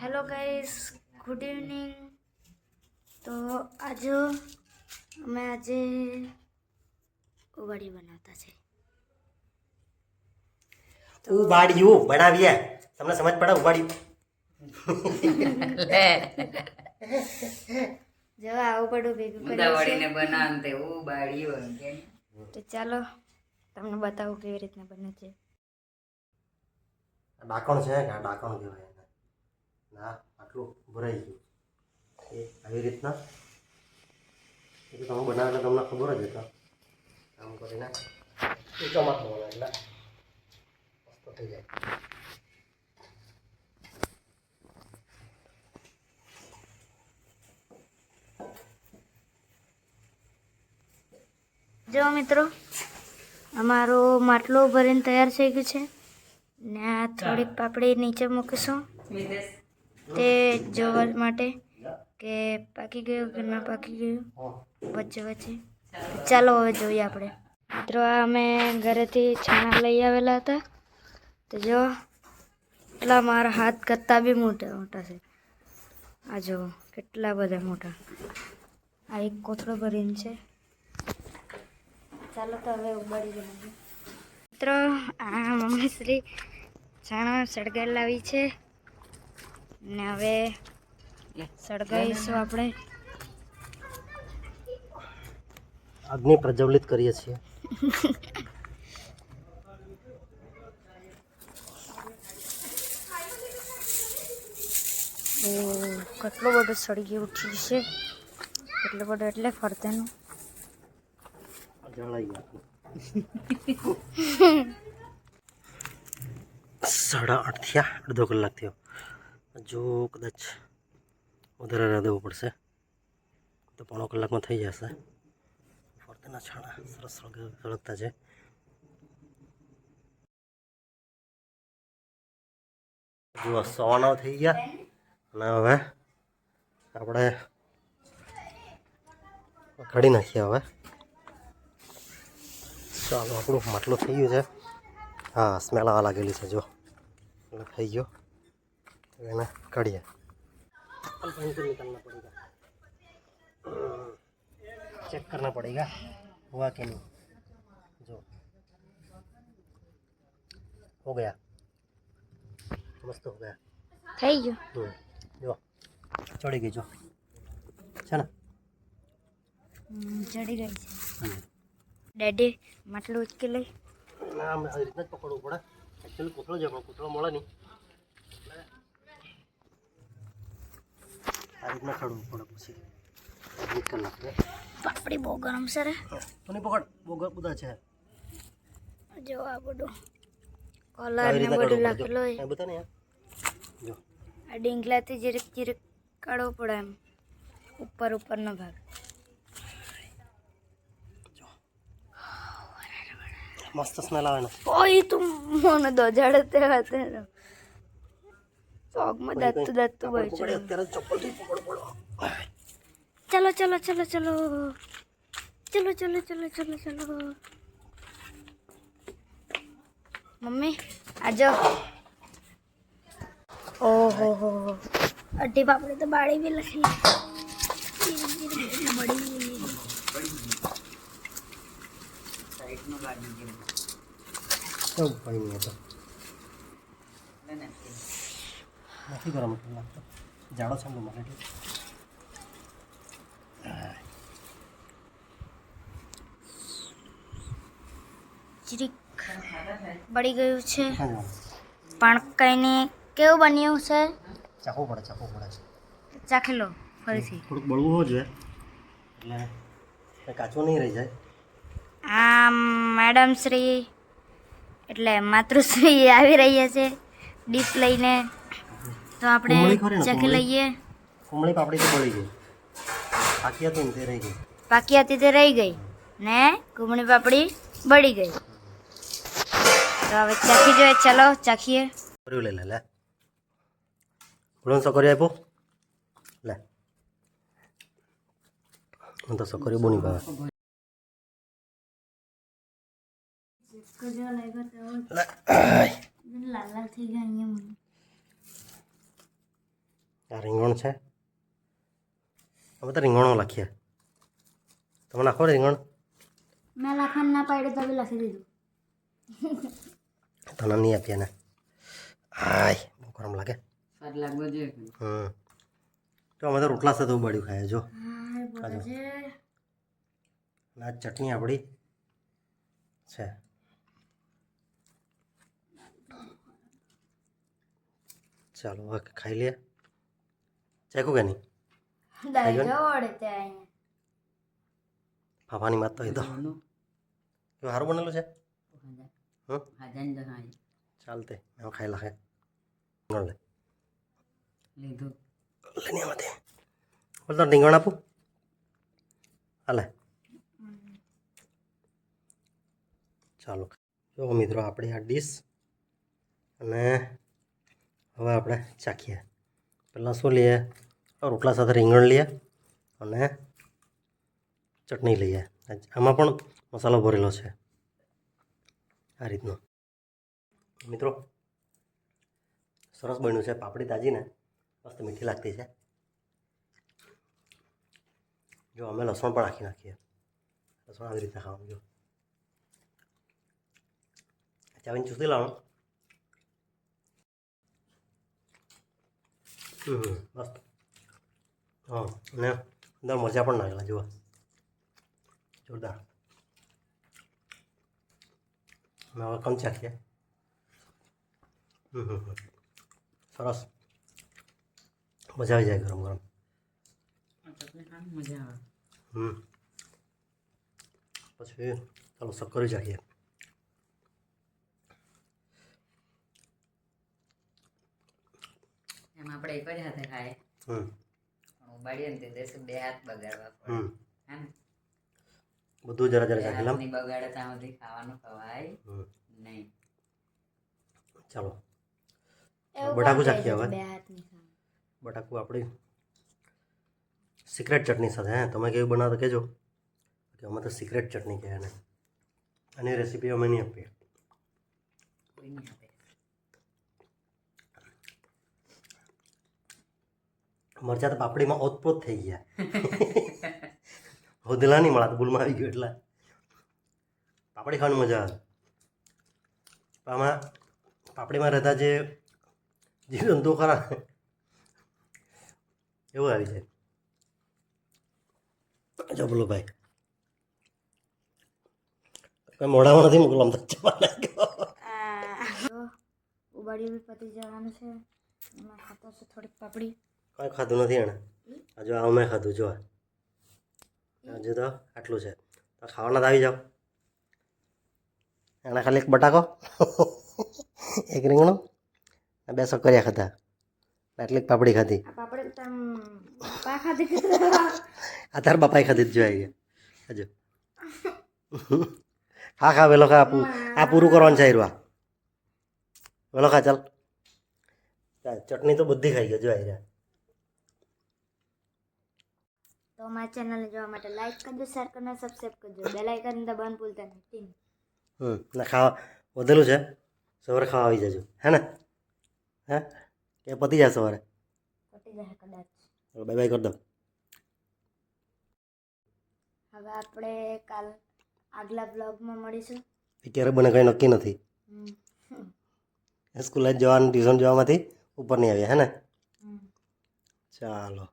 Hello guys good evening તો આજે અમે આજે ઉવાડી બનાવતા છે. ઉબાડિયું બનાવીએ. તમને સમજ પડે ઉબાડિયું જો આવું પડું ભેગું કર્યું ઉદાવળીને બનાવ તે ઉબાડ્યું કે તો ચાલો તમને બતાવું કેવી રીતના બને છે. ડાકણ છે કે ડાકણ કહેવાય? ના આટલું ભરાઈ ગયું. એ આવી રીતના. એ તો તમે બનાવે તમને ખબર જ હતા. આમ કરીને ઊંચામાં થવાના એટલે મસ્ત થઈ જાય. જો મિત્રો અમારો માટલો ભરીને તૈયાર થઈ ગયું છે. ને આ થોડીક પાપડી નીચે મૂકીશું. મિતેશ તે જોવા માટે કે પાકી ગયું કે ના પાકી ગયું, વચ્ચે વચ્ચે. ચાલો હવે જોઈએ આપણે. મિત્રો, આ અમે ઘરેથી છાણા લઈ આવેલા હતા. તો જો એટલા મારા હાથ કરતાં બી મોટા મોટા છે. આ જુઓ કેટલા બધા મોટા. આ એક કોથળો ભરીને છે. ચાલો તો હવે ઉબાડી મિત્રો, આ મમ્મી શ્રી છાણા સળગાઈ લાવી છે. ને હવે સળગાવીશું આપણે. અગ્નિ પ્રજ્વલિત કરીએ છીએ. કેટલો બધો સળગી ઉઠ્યું છે. એટલો બધો એટલે ફરતેનું. સાડા આઠ થયા અડધો કલાક થયો. જો કદાચ વધારે રાહ દેવું પડશે. તો પોણો કલાકમાં થઈ જશે. ફરતીના છાણા સરસ સળગ- સળગતા છે જુઓ સવા થઈ ગયા. અને હવે આપણે કાઢી નાખીએ હવે. ચાલો, આપણું માટલું થઈ ગયું છે. હા, સ્મેલ આવવા લાગેલી છે જો એટલે થઈ ગયો. હવે એને કાઢીએ निकलना पड़ेगा चेक करना पड़ेगा हुआ कि नहीं जो हो गया मस्त हो गया થઈ ગયું हम्म, जो चढ़ी गई जो છે ને હમ, ચડી ગઈ છે હમ. ડેડી માટલું ઉચકી લઈ ના આમ આવી રીતના જ પકડવું પડે એકચ્યુઅલી કૂતરો છે પણ કૂતરો મળે નહીં આ રીતના ખડવું પડે પછી. એક કલાક પાપડી બહુ ગરમ છે રે. તો નહીં પકડ બહુ ગરમ બધા છે. જો આ બધું કલર ને બધું પડે હોય. આ ને જો. આ ડીંગલાથી જીરક જીરીક કાઢવો પડે એમ. ઉપર ઉપરનો ભાગ. મસ્ત સ્મેલ આવે ને. ઓય તું મને દોજાડે તે હાથે પગમાં દત્તુ દત્તુ પકડ, અત્યારે ચપ્પલથી પકડ પડો. ચલો ચલો ચલો ચલો. ચલો ચલો ચલો ચલો ચલો. મમ્મી આજો ઓહો હો હો. અઢી પાપડી તો બાળી બી લખી. ગયું. કેવું પાણી નહીં હતો એટલે નથી નથી ગરમ લાગતો જાડો છે ને મારે એટલે. બળી ગયું છે. પણ કંઈ નહીં કેવું બન્યું છે? ચાખવું પડે ચાખવું પડે ચાખી લો ફરીથી. થોડુંક બળવું હોવું જોઈએ. એટલે કાચું નહીં રહી જાય. આમ મેડમ શ્રી એટલે માતૃશ્રી આવી રહ્યા છે. ડીશ લઈને. તો આપણે ચખી લઈએ. કુમળી પાપડી તો બળી ગઈ. પાકી હતી તે રહી ગઈ. પાકી હતી તે રહી ગઈ. ને કુમળી પાપડી બળી ગઈ. તો હવે ચાખી જોઈએ. ચલો ચાખીએ. કર્યું લે લે લે. બોલો સકરી આપ્યો? લે. હું તો સકરી બોની ભાવે. લે. લાલ લાલ થઈ ગયા આ રીંગણ છે. અમે તો રીંગણો લખીએ. તમે નાખો રીંગણ? મેં લખાણ ના પાડે તો લખી દીધું. તને નહીં આપીએ ને આય બહુ ગરમ લાગે. સ્વાદ લાગવો જોઈએ હમ. તો અમે તો રોટલા સાથે ઉબાડ્યું ખાય જો. આ ચટણી આપણી છે. ચાલો હવે ખાઈ લઈએ. ચાખ્યું કે નહીં? ફાફાની માત તો એ તો. સારું બનેલું છે? ચાલતે એમાં ખાઈ લાગે લીધું. લઈને બોલ તો રીંગણ આપું. હાલે ચાલો. જો મિત્રો આપણી આ ડીશ. અને હવે આપણે ચાખીએ. પહેલાં શું લઈએ? રોટલા સાથે રીંગણ લઈએ અને ચટણી લઈએ. આમાં પણ મસાલો ભરેલો છે આ રીતનો. મિત્રો, સરસ બન્યું છે. પાપડી તાજીને મસ્ત મીઠી લાગતી છે. જો, અમે લસણ પણ આખી નાખીએ. લસણ આવી રીતે ખાવાનું, જો. ચાવીને ચૂસી લાવવાનું મસ્ત હા અને અંદર મરચા પણ નાખેલા જુઓ. જોરદાર. અને હવે કમ ચાખીએ. સરસ. મજા આવી જાય ગરમ ગરમ. પછી ચાલો શક્કર ચાખીએ એમ આપણે એક જ હાથે ખાય. હમ. પણ ઉબાડીએ ને તે દેશે બે હાથ બગાડવા પડે. હમ. હે ને બધું જરા જરા ચાખી લઉં બગાડે ત્યાં સુધી ખાવાનું ખવાય નહીં. ચાલો. બટાકું ચાખીએ હવે? બટાકું આપણી સિક્રેટ ચટણી સાથે હે? તમે કેવી બનાવો તો કહેજો. કે અમે તો સિક્રેટ ચટણી કહે એને. આની રેસીપી અમે નહીં આપીએ. કોઈ નહીં આપે. મરચાં તો પાપડીમાં ઓતપ્રોત થઈ ગયા. હોદલા નહીં મળતા તો ભૂલમાં આવી ગયો એટલે. પાપડી ખાવાની મજા આવે. આમાં પાપડીમાં રહેતા જે જીવજંતુ ખરા એવું આવી જાય. જો બોલો ભાઈ. કોઈ મોઢામાં નથી મોકલો અમદાવાદ જવા લાગ્યો. ઉબાડી બી પતી જવાનું છે. એમાં ખાતો છે થોડીક પાપડી. કાંઈ ખાધું નથી એણે. હજુ આ મેં ખાધું જો. હજુ તો આટલું છે. તો ખાવાના તો આવી જાઓ. એણે ખાલી એક બટાકો એક રીંગણું અને બે સકરિયા ખાધા. એટલી પાપડી ખાધી. આ તાર બાપાએ ખાધી જ જોઈ ગયા હજુ હા ખા વેલો ખા આ પૂરું કરવાનું છે આ વેલો ખા ચાલ. ચટણી તો બધી ખાઈ ગયો જો આવી રહ્યા તો અમારા ચેનલને જોવા માટે લાઈક કરજો શેર કરજો સબસ્ક્રાઈબ કરજો. બેલ આઇકન દબાવવાનું ભૂલતા નહીં. હમ ના ખાવા વધેલું છે. સવારે ખાવા આવી જજો. હે ને? હે? કે પતી જાય સવારે? પતી જશે કદાચ. બાય બાય કરી દો હવે આપણે કાલ આગલા બ્લોગમાં મળીશું. ક્યારે બને કંઈ નક્કી નથી. સ્કૂલે જવાનું ટ્યુશન જવામાંથી ઉપર નહીં આવ્યા હે ને? ચાલો.